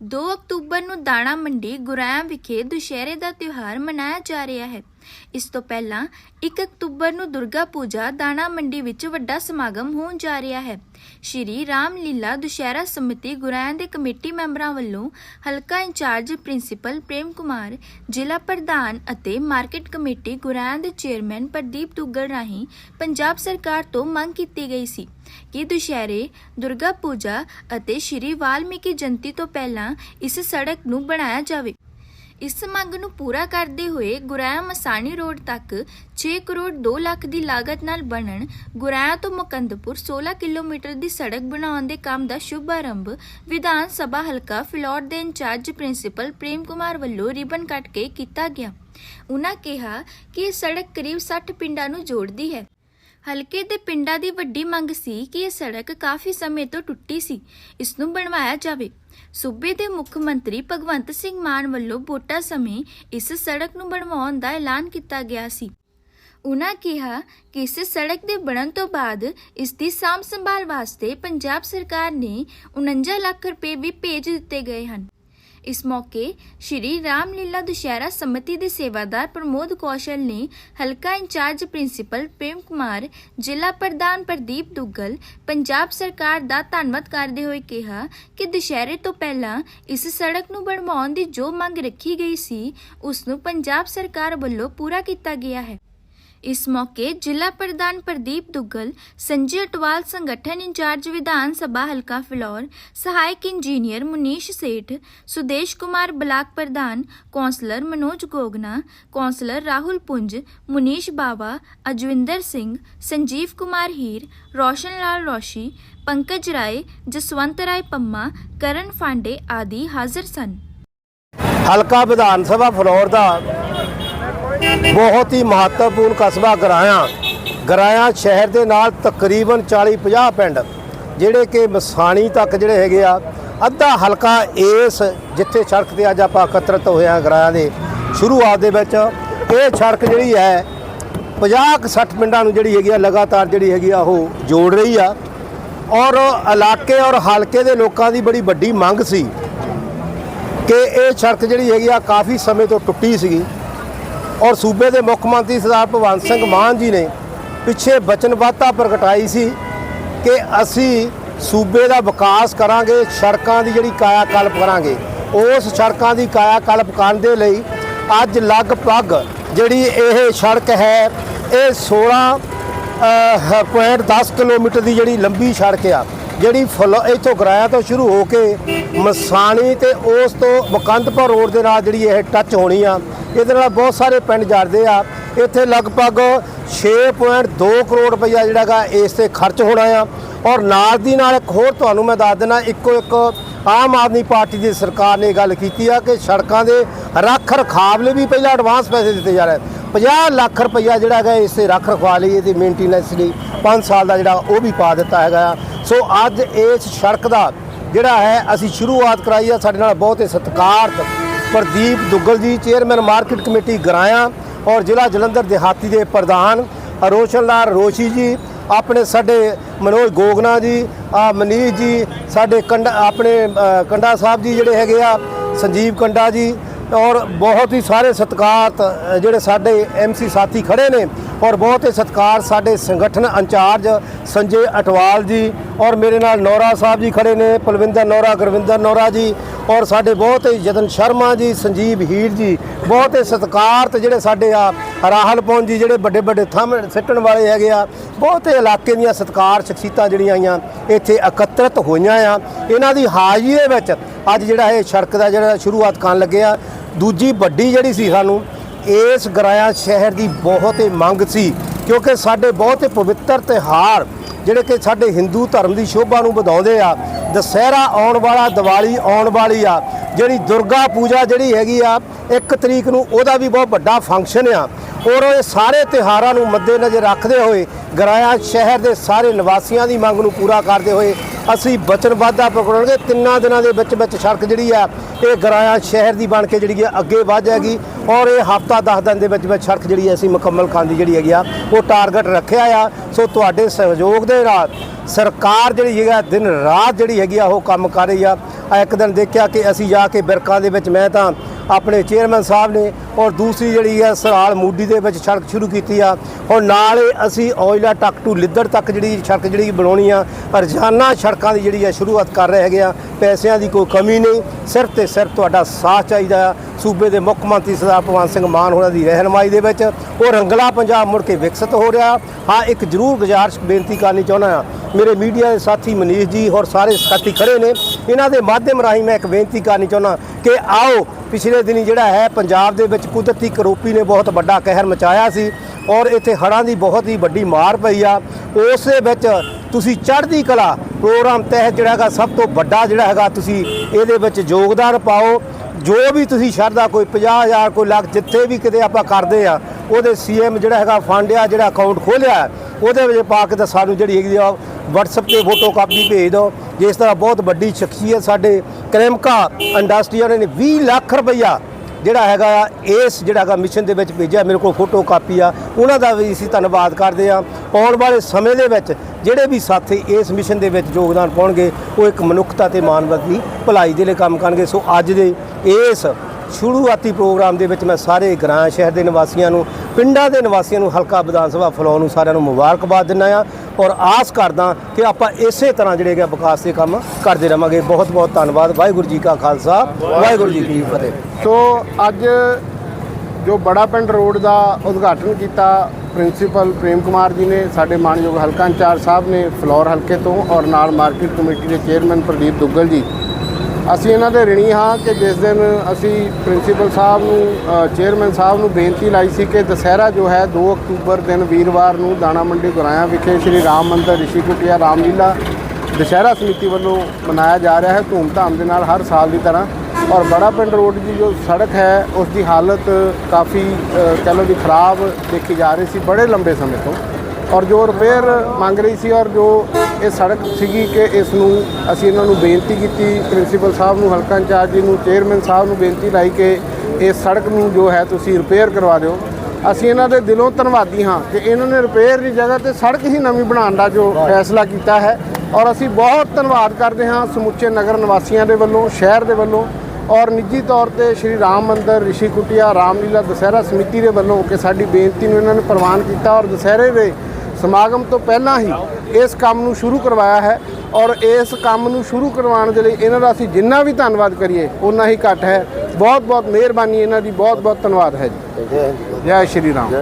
2 October ਨੂੰ ਦਾਣਾ ਮੰਡੀ ਗੁਰਾਇਆ ਵਿਖੇ ਦੁਸ਼ਹਿਰੇ ਦਾ ਤਿਉਹਾਰ ਮਨਾਇਆ ਜਾ ਰਿਹਾ ਹੈ। ਇਸ ਤੋਂ ਪਹਿਲਾਂ 1 ਅਕਤੂਬਰ ਨੂੰ ਦੁਰਗਾ ਪੂਜਾ ਦਾਣਾ ਮੰਡੀ ਵਿੱਚ ਵੱਡਾ ਸਮਾਗਮ ਹੋਣ ਜਾ ਰਿਹਾ ਹੈ। ਸ਼੍ਰੀ ਰਾਮ ਲੀਲਾ ਦੁਸ਼ਹਿਰਾ ਸਮਿਤੀ ਗੁਰਾਇਆ ਦੇ ਕਮੇਟੀ ਮੈਂਬਰਾਂ ਵੱਲੋਂ ਹਲਕਾ ਇੰਚਾਰਜ ਪ੍ਰਿੰਸੀਪਲ ਪ੍ਰੇਮ ਕੁਮਾਰ, ਜ਼ਿਲ੍ਹਾ ਪ੍ਰਧਾਨ ਅਤੇ ਮਾਰਕੀਟ ਕਮੇਟੀ ਗੁਰਾਇਆ ਦੇ ਚੇਅਰਮੈਨ ਪ੍ਰਦੀਪ ਦੁੱਗਲ ਰਾਹੀਂ ਪੰਜਾਬ ਸਰਕਾਰ ਤੋਂ ਮੰਗ ਕੀਤੀ ਗਈ ਸੀ। ਕਿ ਦੁਸ਼ਹਿਰੇ, ਦੁਰਗਾ ਪੂਜਾ ਅਤੇ ਸ਼੍ਰੀ ਵਾਲਮੀਕੀ ਜਯੰਤੀ ਤੋਂ ਪਹਿਲਾਂ ਇਸ ਸੜਕ ਨੂੰ ਬਣਾਇਆ ਜਾਵੇ। ਇਸ ਮੰਗ ਨੂੰ ਪੂਰਾ ਕਰਦੇ ਹੋਏ ਗੁਰਾਇਆ ਮਸਾਣੀ ਰੋਡ ਤੱਕ 6 ਕਰੋੜ 2 ਲੱਖ ਦੀ ਲਾਗਤ ਨਾਲ ਬਣਨ, ਗੁਰਾਇਆ ਤੋਂ ਮੁਕੰਦਪੁਰ 16 ਕਿਲੋਮੀਟਰ ਦੀ ਸੜਕ ਬਣਾਉਣ ਦੇ ਕੰਮ ਦਾ ਸ਼ੁਭ ਆਰੰਭ ਵਿਧਾਨ ਸਭਾ ਹਲਕਾ ਫਿਲੌਰ ਦੇ ਇੰਚਾਰਜ ਪ੍ਰਿੰਸੀਪਲ ਪ੍ਰੇਮ ਕੁਮਾਰ ਵੱਲੋਂ ਰਿਬਨ ਕੱਟ ਕੇ ਕੀਤਾ ਗਿਆ। ਉਨ੍ਹਾਂ ਕਿਹਾ ਕਿ ਇਹ ਸੜਕ ਕਰੀਬ 60 ਪਿੰਡਾਂ ਨੂੰ ਜੋੜਦੀ ਹੈ। ਹਲਕੇ ਦੇ ਪਿੰਡਾਂ ਦੀ ਵੱਡੀ ਮੰਗ ਸੀ ਕਿ ਇਹ ਸੜਕ ਕਾਫੀ ਸਮੇਂ ਤੋਂ ਟੁੱਟੀ ਸੀ ਇਸ ਨੂੰ ਬਣਵਾਇਆ ਜਾਵੇ। ਸੂਬੇ ਦੇ ਮੁੱਖ ਮੰਤਰੀ ਭਗਵੰਤ ਸਿੰਘ ਮਾਨ ਵੱਲੋਂ ਵੋਟਾਂ ਸਮੇਂ ਇਸ ਸੜਕ ਨੂੰ ਬਣਵਾਉਣ ਦਾ ਐਲਾਨ ਕੀਤਾ ਗਿਆ ਸੀ। ਉਨ੍ਹਾਂ ਕਿਹਾ ਕਿ ਇਸ ਸੜਕ ਦੇ ਬਣਨ ਤੋਂ ਬਾਅਦ ਇਸ ਦੀ ਸਾਂਭ ਸੰਭਾਲ ਵਾਸਤੇ ਪੰਜਾਬ ਸਰਕਾਰ ਨੇ 49 ਲੱਖ ਰੁਪਏ ਵੀ ਭੇਜ ਦਿੱਤੇ ਗਏ ਹਨ। ਇਸ ਮੌਕੇ ਸ਼੍ਰੀ ਰਾਮਲੀਲਾ ਦੁਸ਼ਹਿਰਾ ਸਮਿਤੀ ਦੇ ਸੇਵਾਦਾਰ ਪ੍ਰਮੋਦ ਕੌਸ਼ਲ ਨੇ ਹਲਕਾ ਇੰਚਾਰਜ ਪ੍ਰਿੰਸੀਪਲ ਪ੍ਰੇਮ ਕੁਮਾਰ, ਜ਼ਿਲ੍ਹਾ ਪ੍ਰਧਾਨ ਪ੍ਰਦੀਪ ਦੁੱਗਲ, ਪੰਜਾਬ ਸਰਕਾਰ ਦਾ ਧੰਨਵਾਦ ਕਰਦੇ ਹੋਏ ਕਿਹਾ ਕਿ ਦੁਸ਼ਹਿਰੇ ਤੋਂ ਪਹਿਲਾਂ ਇਸ ਸੜਕ ਨੂੰ ਬਣਵਾਉਣ ਦੀ ਜੋ ਮੰਗ ਰੱਖੀ ਗਈ ਸੀ, ਉਸ ਨੂੰ ਪੰਜਾਬ ਸਰਕਾਰ ਵੱਲੋਂ ਪੂਰਾ ਕੀਤਾ ਗਿਆ ਹੈ। ਇਸ ਮੌਕੇ ਜ਼ਿਲ੍ਹਾ ਪ੍ਰਧਾਨ ਪ੍ਰਦੀਪ ਦੁੱਗਲ ਸੰਜੇ ਅਟਵਾਲ ਸੰਗਠਨ ਇੰਚਾਰਜ ਵਿਧਾਨ ਸਭਾ ਹਲਕਾ ਫਿਲੌਰ ਸਹਾਇਕ ਇੰਜੀਨੀਅਰ ਮੁਨੀਸ਼ ਸੇਠ ਸੁਦੇਸ਼ ਕੁਮਾਰ ਬਲਾਕ ਪ੍ਰਧਾਨ ਕੌਂਸਲਰ ਮਨੋਜ ਗੋਗਨਾ ਕੌਂਸਲਰ ਰਾਹੁਲ ਪੁੰਜ ਮੁਨੀਸ਼ ਬਾਵਾ ਅਜਵਿੰਦਰ ਸਿੰਘ ਸੰਜੀਵ ਕੁਮਾਰ ਹੀਰ ਰੋਸ਼ਨ ਲਾਲ ਰੋਸ਼ੀ ਪੰਕਜ ਰਾਏ ਜਸਵੰਤ ਰਾਏ ਪੰਮਾ ਕਰਨ ਫਾਂਡੇ ਆਦਿ ਹਾਜ਼ਰ ਸਨ ਹਲਕਾ ਵਿਧਾਨ ਸਭਾ ਫਲੋਰ ਦਾ ਬਹੁਤ ਹੀ ਮਹੱਤਵਪੂਰਨ ਕਸਬਾ ਗਰਾਇਆ। ਗਰਾਇਆ ਸ਼ਹਿਰ ਦੇ ਨਾਲ ਤਕਰੀਬਨ 40-50 ਪਿੰਡ, ਜਿਹੜੇ ਕਿ ਮਸਾਣੀ ਤੱਕ ਜਿਹੜੇ ਹੈਗੇ ਆ, ਅੱਧਾ ਹਲਕਾ ਇਸ ਜਿੱਥੇ ਸੜਕ ਤੇ ਅੱਜ ਆਪਾਂ ਇਕੱਤਰਤ ਹੋਏ ਆ ਗਰਾਇਆ ਦੇ ਸ਼ੁਰੂਆਤ ਦੇ ਵਿੱਚ। ਇਹ ਸੜਕ ਜਿਹੜੀ ਹੈ 50-60 ਪਿੰਡਾਂ ਨੂੰ ਜਿਹੜੀ ਹੈਗੀ ਆ, ਲਗਾਤਾਰ ਜਿਹੜੀ ਹੈਗੀ ਆ, ਉਹ ਜੋੜ ਰਹੀ ਆ। ਔਰ ਇਲਾਕੇ ਔਰ ਹਲਕੇ ਦੇ ਲੋਕਾਂ ਦੀ ਬੜੀ ਵੱਡੀ ਮੰਗ ਸੀ ਕਿ ਇਹ ਸੜਕ ਜਿਹੜੀ ਹੈਗੀ ਆ, ਕਾਫੀ ਸਮੇਂ ਤੋਂ ਟੁੱਟੀ ਸੀਗੀ। ਔਰ ਸੂਬੇ ਦੇ ਮੁੱਖ ਮੰਤਰੀ ਸਰਦਾਰ ਭਗਵੰਤ ਸਿੰਘ ਮਾਨ ਜੀ ਨੇ ਪਿੱਛੇ ਵਚਨਬੱਧਤਾ ਪ੍ਰਗਟਾਈ ਸੀ ਕਿ ਅਸੀਂ ਸੂਬੇ ਦਾ ਵਿਕਾਸ ਕਰਾਂਗੇ, ਸੜਕਾਂ ਦੀ ਜਿਹੜੀ ਕਾਇਆ ਕਲਪ ਕਰਾਂਗੇ। ਉਸ ਸੜਕਾਂ ਦੀ ਕਾਇਆ ਕਲਪ ਕਰਨ ਦੇ ਲਈ ਅੱਜ ਲਗਭਗ ਜਿਹੜੀ ਇਹ ਸੜਕ ਹੈ, ਇਹ 16 ਪੁਆਇੰਟ 10 ਕਿਲੋਮੀਟਰ ਦੀ ਜਿਹੜੀ ਲੰਬੀ ਸੜਕ ਆ ਜਿਹੜੀ ਫਲੋ ਇੱਥੋਂ ਗਰਾਇਆ ਤੋਂ ਸ਼ੁਰੂ ਹੋ ਕੇ ਮਸਾਣੀ ਤੇ ਉਸ ਤੋਂ ਮੁਕੰਦਪੁਰ ਰੋਡ ਦੇ ਨਾਲ ਜਿਹੜੀ ਇਹ ਟੱਚ ਹੋਣੀ ਆ, ਇਹਦੇ ਨਾਲ ਬਹੁਤ ਸਾਰੇ ਪਿੰਡ ਜੜਦੇ ਆ। ਇੱਥੇ ਲਗਭਗ 6.2 ਕਰੋੜ ਰੁਪਈਆ ਜਿਹੜਾਗਾ ਇਸ ਤੇ ਖਰਚ ਹੋਣਾ ਆ। ਔਰ ਨਾਲ ਦੀ ਨਾਲ ਇੱਕ ਹੋਰ ਤੁਹਾਨੂੰ ਮੈਂ ਦੱਸ ਦਿੰਦਾ, ਇੱਕੋ ਇੱਕ ਆਮ ਆਦਮੀ ਪਾਰਟੀ ਦੀ ਸਰਕਾਰ ਨੇ ਗੱਲ ਕੀਤੀ ਆ ਕਿ ਸੜਕਾਂ ਦੇ ਰੱਖ ਰਖਾਵ ਲਈ ਵੀ ਪਹਿਲਾਂ ਐਡਵਾਂਸ ਪੈਸੇ ਦਿੱਤੇ ਜਾ ਰਹੇ। 50 ਲੱਖ ਰੁਪਈਆ ਜਿਹੜਾ ਹੈਗਾ ਇਸ ਤੇ ਰੱਖ ਰਖਵਾ ਲਈ, ਇਹਦੀ ਮੇਨਟੇਨੈਂਸ ਲਈ 5 ਸਾਲ ਦਾ ਜਿਹੜਾ ਉਹ ਵੀ ਪਾ ਦਿੱਤਾ ਹੈਗਾ। ਆ ਸੋ ਅੱਜ ਇਸ ਸੜਕ ਦਾ ਜਿਹੜਾ ਹੈ, ਅਸੀਂ ਸ਼ੁਰੂਆਤ ਕਰਾਈ ਆ, ਸਾਡੇ ਨਾਲ ਬਹੁਤ ਹੀ ਸਤਿਕਾਰਤ ਪ੍ਰਦੀਪ ਦੁੱਗਲ ਜੀ ਚੇਅਰਮੈਨ ਮਾਰਕੀਟ ਕਮੇਟੀ ਗਰਾਇਆ ਔਰ ਜ਼ਿਲ੍ਹਾ ਜਲੰਧਰ ਦਿਹਾਤੀ ਦੇ ਪ੍ਰਧਾਨ ਰੋਸ਼ਨ ਲਾਲ ਰੋਸ਼ੀ ਜੀ, ਆਪਣੇ ਸਾਡੇ ਮਨੋਜ ਗੋਗਨਾ ਜੀ, ਆ ਮਨੀਸ਼ ਜੀ, ਸਾਡੇ ਕੰਡਾ, ਆਪਣੇ ਕੰਡਾ ਸਾਹਿਬ ਜੀ ਜਿਹੜੇ ਹੈਗੇ ਆ, ਸੰਜੀਵ ਕੰਡਾ ਜੀ ਔਰ ਬਹੁਤ ਹੀ ਸਾਰੇ ਸਤਿਕਾਰਤ ਜਿਹੜੇ ਸਾਡੇ ਐਮਸੀ ਸਾਥੀ ਖੜੇ ਨੇ ਔਰ ਬਹੁਤ ਹੀ ਸਤਿਕਾਰ ਸਾਡੇ ਸੰਗਠਨ ਇੰਚਾਰਜ ਸੰਜੇ ਅਟਵਾਲ ਜੀ ਔਰ ਮੇਰੇ ਨਾਲ ਨੌਰਾ ਸਾਹਿਬ ਜੀ ਖੜੇ ਨੇ, ਪਲਵਿੰਦਰ ਨੌਰਾ, ਗੁਰਵਿੰਦਰ ਨੌਰਾ ਜੀ ਔਰ ਸਾਡੇ ਬਹੁਤ ਹੀ ਜਤਨ ਸ਼ਰਮਾ ਜੀ, ਸੰਜੀਵ ਹੀਰ ਜੀ, ਬਹੁਤ ਹੀ ਸਤਿਕਾਰਤ ਜਿਹੜੇ ਸਾਡੇ ਆ ਰਾਹਲ ਪੌਨ ਜੀ, ਜਿਹੜੇ ਵੱਡੇ ਵੱਡੇ ਥੰਮ ਸਿੱਟਣ ਵਾਲੇ ਹੈਗੇ ਆ, ਬਹੁਤੇ ਇਲਾਕੇ ਦੀਆਂ ਸਤਿਕਾਰ ਸ਼ਖਸੀਅਤਾਂ ਜਿਹੜੀਆਂ ਆਈਆਂ ਇੱਥੇ ਇਕੱਤਰਿਤ ਹੋਈਆਂ ਆ। ਇਹਨਾਂ ਦੀ ਹਾਜ਼ਰੀ ਦੇ ਵਿੱਚ ਅੱਜ ਜਿਹੜਾ ਇਹ ਸੜਕ ਦਾ ਜਿਹੜਾ ਸ਼ੁਰੂਆਤ ਕਰਨ ਲੱਗੇ ਆ ਦੂਜੀ ਵੱਡੀ ਜਿਹੜੀ ਸੀ ਸਾਨੂੰ, ਇਸ ਗਰਾਇਆ ਸ਼ਹਿਰ ਦੀ ਬਹੁਤ ਹੀ ਮੰਗ ਸੀ, ਕਿਉਂਕਿ ਸਾਡੇ ਬਹੁਤ ਹੀ ਪਵਿੱਤਰ ਤਿਉਹਾਰ ਜਿਹੜੇ ਕਿ ਸਾਡੇ ਹਿੰਦੂ ਧਰਮ ਦੀ ਸ਼ੋਭਾ ਨੂੰ ਵਧਾਉਂਦੇ ਆ। ਦਸਹਿਰਾ ਆਉਣ ਵਾਲਾ, ਦੀਵਾਲੀ ਆਉਣ ਵਾਲੀ ਆ, ਜਿਹੜੀ ਦੁਰਗਾ ਪੂਜਾ ਜਿਹੜੀ ਹੈਗੀ ਆ, ਇੱਕ ਤਰੀਕ ਨੂੰ ਉਹਦਾ ਵੀ ਬਹੁਤ ਵੱਡਾ ਫੰਕਸ਼ਨ ਆ। ਔਰ ਇਹ ਸਾਰੇ ਤਿਉਹਾਰਾਂ ਨੂੰ ਮੱਦੇਨਜ਼ਰ ਰੱਖਦੇ ਹੋਏ ਗਰਾਇਆ ਸ਼ਹਿਰ ਦੇ ਸਾਰੇ ਨਿਵਾਸੀਆਂ ਦੀ ਮੰਗ ਨੂੰ ਪੂਰਾ ਕਰਦੇ ਹੋਏ ਅਸੀਂ ਵਚਨਬੱਧਤਾ ਪਕੜਾਂਗੇ ਤਿੰਨਾਂ ਦਿਨਾਂ ਦੇ ਵਿੱਚ ਵਿੱਚ ਸੜਕ ਜਿਹੜੀ ਆ, ਇਹ ਗਰਾਇਆ ਸ਼ਹਿਰ ਦੀ ਬਣ ਕੇ ਜਿਹੜੀ ਆ, ਅੱਗੇ ਵਧ ਜਾਏਗੀ ਔਰ ਇਹ ਹਫਤਾ 10 ਦਿਨ ਦੇ ਵਿੱਚ ਵਿੱਚ ਸੜਕ ਜਿਹੜੀ ਅਸੀਂ ਮੁਕੰਮਲ ਕਰਨ ਦੀ ਜਿਹੜੀ ਹੈਗੀ ਆ, ਉਹ ਟਾਰਗੇਟ ਰੱਖਿਆ ਆ। ਸੋ ਤੁਹਾਡੇ ਸਹਿਯੋਗ ਦੇ ਨਾਲ ਸਰਕਾਰ ਜਿਹੜੀ ਹੈਗਾ ਦਿਨ ਰਾਤ ਜਿਹੜੀ ਹੈਗੀ ਆ, ਉਹ ਕੰਮ ਕਰ ਰਹੀ ਆ। ਇੱਕ ਦਿਨ ਦੇਖਿਆ ਕਿ ਅਸੀਂ ਜਾ ਕੇ ਬਿਰਕਾਂ ਦੇ ਵਿੱਚ, ਮੈਂ ਤਾਂ ਆਪਣੇ ਚੇਅਰਮੈਨ ਸਾਹਿਬ ਨੇ ਔਰ ਦੂਸਰੀ ਜਿਹੜੀ ਹੈ ਸਰਾਲ ਮੂਡੀ ਦੇ ਵਿੱਚ ਸੜਕ ਸ਼ੁਰੂ ਕੀਤੀ ਆ। ਔਰ ਨਾਲ ਅਸੀਂ ਔਜਲਾ ਟੱਕ ਟੂ ਲਿੱਦੜ ਤੱਕ ਜਿਹੜੀ ਸੜਕ ਜਿਹੜੀ ਬਣਾਉਣੀ ਆ ਰੋਜ਼ਾਨਾ ਸੜਕਾਂ ਦੀ ਜਿਹੜੀ ਹੈ ਸ਼ੁਰੂਆਤ ਕਰ ਰਹੇ ਹੈਗੇ ਆ। ਪੈਸਿਆਂ ਦੀ ਕੋਈ ਕਮੀ ਨਹੀਂ ਸਿਰਫ ਤੇ ਸਿਰਫ ਤੁਹਾਡਾ ਸਾਥ ਚਾਹੀਦਾ ਆ। ਸੂਬੇ ਦੇ ਮੁੱਖ ਮੰਤਰੀ ਸਰਦਾਰ ਭਗਵੰਤ ਸਿੰਘ ਮਾਨ ਹੋਣਾ ਦੀ ਰਹਿਨਮਾਈ ਦੇ ਵਿੱਚ ਉਹ ਰੰਗਲਾ ਪੰਜਾਬ ਮੁੜ ਕੇ ਵਿਕਸਿਤ ਹੋ ਰਿਹਾ। ਹਾਂ, ਇੱਕ ਜ਼ਰੂਰ ਗੁਜ਼ਾਰਿਸ਼ ਬੇਨਤੀ ਕਰਨੀ ਚਾਹੁੰਦਾ ਆ। ਮੇਰੇ ਮੀਡੀਆ ਦੇ ਸਾਥੀ ਮਨੀਸ਼ ਜੀ ਔਰ ਸਾਰੇ ਸਾਥੀ ਖੜੇ ਨੇ। ਇਹਨਾਂ ਦੇ ਮਾਧਿਅਮ ਰਾਹੀਂ ਮੈਂ ਇੱਕ ਬੇਨਤੀ ਕਰਨੀ ਚਾਹੁੰਦਾ ਕਿ ਆਓ ਪਿਛਲੇ ਦਿਨੀ ਜਿਹੜਾ ਹੈ, ਪੰਜਾਬ ਦੇ ਵਿੱਚ ਕੁਦਰਤੀ ਕਰੋਪੀ ਨੇ ਬਹੁਤ ਵੱਡਾ ਕਹਿਰ ਮਚਾਇਆ ਸੀ ਔਰ ਇੱਥੇ ਹੜ੍ਹਾਂ ਦੀ ਬਹੁਤ ਹੀ ਵੱਡੀ ਮਾਰ ਪਈ ਆ। ਉਸ ਦੇ ਵਿੱਚ ਤੁਸੀਂ ਚੜ੍ਹਦੀ ਕਲਾ ਪ੍ਰੋਗਰਾਮ ਤਹਿਤ ਜਿਹੜਾ ਹੈਗਾ, ਸਭ ਤੋਂ ਵੱਡਾ ਜਿਹੜਾ ਹੈਗਾ, ਤੁਸੀਂ ਇਹਦੇ ਵਿੱਚ ਯੋਗਦਾਨ ਪਾਓ। ਜੋ ਵੀ ਤੁਸੀਂ ਸ਼ਰਧਾ, ਕੋਈ 50000 ਕੋਈ ਲੱਖ ਜਿੱਥੇ ਵੀ ਕਿਤੇ ਆਪਾਂ ਕਰਦੇ ਆ, ਉਹਦੇ ਸੀਐਮ ਜਿਹੜਾ ਹੈਗਾ, ਫੰਡ ਆ, ਜਿਹੜਾ ਅਕਾਊਂਟ ਖੋਲਿਆ, ਉਹਦੇ ਵਿੱਚ ਪਾ ਕੇ ਤਾਂ ਸਾਨੂੰ ਜਿਹੜੀ ਹੈਗੀ ਆ, WhatsApp ਤੇ ਫੋਟੋ ਕਾਪੀ ਭੇਜ ਦਿਓ। ਜਿਸ ਤਰ੍ਹਾਂ ਬਹੁਤ ਵੱਡੀ ਸ਼ਖਸੀਅਤ ਸਾਡੇ ਕ੍ਰੈਮਕਾ ਇੰਡਸਟਰੀ ਉਹਨਾਂ ਨੇ 20 ਲੱਖ ਰੁਪਈਆ ਜਿਹੜਾ ਹੈਗਾ ਇਸ ਜਿਹੜਾ ਹੈਗਾ ਮਿਸ਼ਨ ਦੇ ਵਿੱਚ ਭੇਜਿਆ, ਮੇਰੇ ਕੋਲ ਫੋਟੋ ਕਾਪੀ ਆ। ਉਹਨਾਂ ਦਾ ਵੀ ਅਸੀਂ ਧੰਨਵਾਦ ਕਰਦੇ ਆ ਆਉਣ ਵਾਲੇ ਸਮੇਂ ਦੇ ਵਿੱਚ ਜਿਹੜੇ ਵੀ ਸਾਥੀ ਇਸ ਮਿਸ਼ਨ ਦੇ ਵਿੱਚ ਯੋਗਦਾਨ ਪਾਉਣਗੇ, ਉਹ ਇੱਕ ਮਨੁੱਖਤਾ ਤੇ ਮਾਨਵਤਾ ਦੀ ਭਲਾਈ ਦੇ ਲਈ ਕੰਮ ਕਰਨਗੇ। ਸੋ ਅੱਜ ਦੇ ਇਸ ਸ਼ੁਰੂਆਤੀ ਪ੍ਰੋਗਰਾਮ ਦੇ ਵਿੱਚ ਮੈਂ ਸਾਰੇ ਗ੍ਰਾਂ ਸ਼ਹਿਰ ਦੇ ਨਿਵਾਸੀਆਂ ਨੂੰ, ਪਿੰਡਾਂ ਦੇ ਨਿਵਾਸੀਆਂ ਨੂੰ ਹਲਕਾ ਵਿਧਾਨ ਸਭਾ ਫਲੋਰ ਨੂੰ ਸਾਰਿਆਂ ਨੂੰ ਮੁਬਾਰਕਬਾਦ ਦਿੰਦਾ ਆ ਔਰ ਆਸ ਕਰਦਾ ਕਿ ਆਪਾਂ ਇਸੇ ਤਰ੍ਹਾਂ ਜਿਹੜੇ ਹੈਗੇ ਵਿਕਾਸ ਦੇ ਕੰਮ ਕਰਦੇ ਰਵਾਂਗੇ। ਬਹੁਤ ਬਹੁਤ ਧੰਨਵਾਦ। ਵਾਹਿਗੁਰੂ ਜੀ ਕਾ ਖਾਲਸਾ, ਵਾਹਿਗੁਰੂ ਜੀ ਕੀ ਫਤਿਹ। ਸੋ ਅੱਜ ਜੋ ਬੜਾ ਪਿੰਡ ਰੋਡ ਦਾ ਉਦਘਾਟਨ ਕੀਤਾ, ਪ੍ਰਿੰਸੀਪਲ ਪ੍ਰੇਮ ਕੁਮਾਰ ਜੀ ਨੇ, ਸਾਡੇ ਮਾਨਯੋਗ ਹਲਕਾ ਇੰਚਾਰਜ ਸਾਹਿਬ ਨੇ ਫਲੋਰ ਹਲਕੇ ਤੋਂ ਔਰ ਨਾਲ ਮਾਰਕੀਟ ਕਮੇਟੀ ਦੇ ਚੇਅਰਮੈਨ ਪ੍ਰਦੀਪ ਦੁੱਗਲ ਜੀ ਅਸੀਂ ਇਹਨਾਂ ਦੇ ਰਿਣੀ ਹਾਂ ਕਿ ਜਿਸ ਦਿਨ ਅਸੀਂ ਪ੍ਰਿੰਸੀਪਲ ਸਾਹਿਬ ਨੂੰ ਚੇਅਰਮੈਨ ਸਾਹਿਬ ਨੂੰ ਬੇਨਤੀ ਲਾਈ ਸੀ ਕਿ ਦੁਸਹਿਰਾ ਜੋ ਹੈ 2 ਅਕਤੂਬਰ ਦਿਨ ਵੀਰਵਾਰ ਨੂੰ ਦਾਣਾ ਮੰਡੀ ਗੁਰਾਇਆ ਵਿਖੇ ਸ੍ਰੀ ਰਾਮ ਮੰਦਰ ਰਿਸ਼ੀ ਕੁਟਿਆ ਰਾਮਲੀਲਾ ਦੁਸਹਿਰਾ ਸਮਿਤੀ ਵੱਲੋਂ ਮਨਾਇਆ ਜਾ ਰਿਹਾ ਹੈ ਧੂਮਧਾਮ ਦੇ ਨਾਲ ਹਰ ਸਾਲ ਦੀ ਤਰ੍ਹਾਂ। ਔਰ ਬੜਾ ਪਿੰਡ ਰੋਡ ਦੀ ਜੋ ਸੜਕ ਹੈ ਉਸ ਦੀ ਹਾਲਤ ਕਾਫੀ ਅ, ਕਹਿ ਲਓ ਜੀ ਖਰਾਬ ਦੇਖੀ ਜਾ ਰਹੀ ਸੀ ਬੜੇ ਲੰਬੇ ਸਮੇਂ ਤੋਂ। ਔਰ ਜੋ ਰਿਪੇਅਰ ਮੰਗ ਰਹੀ ਸੀ ਔਰ ਜੋ ਇਹ ਸੜਕ ਸੀਗੀ ਕਿ ਇਸ ਨੂੰ ਅਸੀਂ ਇਹਨਾਂ ਨੂੰ ਬੇਨਤੀ ਕੀਤੀ ਪ੍ਰਿੰਸੀਪਲ ਸਾਹਿਬ ਨੂੰ ਹਲਕਾ ਇੰਚਾਰਜ ਜੀ ਨੂੰ ਚੇਅਰਮੈਨ ਸਾਹਿਬ ਨੂੰ ਬੇਨਤੀ ਲਾਈ ਕਿ ਇਸ ਸੜਕ ਨੂੰ ਜੋ ਹੈ ਤੁਸੀਂ ਰਿਪੇਅਰ ਕਰਵਾ ਦਿਓ। ਅਸੀਂ ਇਹਨਾਂ ਦੇ ਦਿਲੋਂ ਧੰਨਵਾਦੀ ਹਾਂ ਕਿ ਇਹਨਾਂ ਨੇ ਰਿਪੇਅਰ ਦੀ ਜਗ੍ਹਾ ਤੇ ਸੜਕ ਹੀ ਨਵੀਂ ਬਣਾਉਣ ਦਾ ਜੋ ਫੈਸਲਾ ਕੀਤਾ ਹੈ ਔਰ ਅਸੀਂ ਬਹੁਤ ਧੰਨਵਾਦ ਕਰਦੇ ਹਾਂ ਸਮੁੱਚੇ ਨਗਰ ਨਿਵਾਸੀਆਂ ਦੇ ਵੱਲੋਂ ਸ਼ਹਿਰ ਦੇ ਵੱਲੋਂ ਔਰ ਨਿੱਜੀ ਤੌਰ ਤੇ ਸ਼੍ਰੀ ਰਾਮ ਮੰਦਿਰ ਰਿਸ਼ੀ ਕੁਟਿਆ ਰਾਮਲੀਲਾ ਦੁਸਹਿਰਾ ਸਮਿਤੀ ਦੇ ਵੱਲੋਂ ਕਿ ਸਾਡੀ ਬੇਨਤੀ ਨੂੰ ਇਹਨਾਂ ਨੇ ਪ੍ਰਵਾਨ ਕੀਤਾ ਔਰ ਦੁਸਹਿਰੇ ਦੇ ਸਮਾਗਮ ਤੋਂ ਪਹਿਲਾਂ ਹੀ ਇਸ ਕੰਮ ਨੂੰ ਸ਼ੁਰੂ ਕਰਵਾਇਆ ਹੈ ਔਰ ਇਸ ਕੰਮ ਨੂੰ ਸ਼ੁਰੂ ਕਰਵਾਉਣ ਦੇ ਲਈ ਇਹਨਾਂ ਦਾ ਅਸੀਂ ਜਿੰਨਾ ਵੀ ਧੰਨਵਾਦ ਕਰੀਏ ਉਨਾ ਹੀ ਘੱਟ ਹੈ। ਬਹੁਤ ਬਹੁਤ ਮਿਹਰਬਾਨੀ ਇਹਨਾਂ ਦੀ ਬਹੁਤ ਬਹੁਤ ਧੰਨਵਾਦ ਹੈ ਜੀ। ਜੈ। ਸ਼੍ਰੀ ਰਾਮ।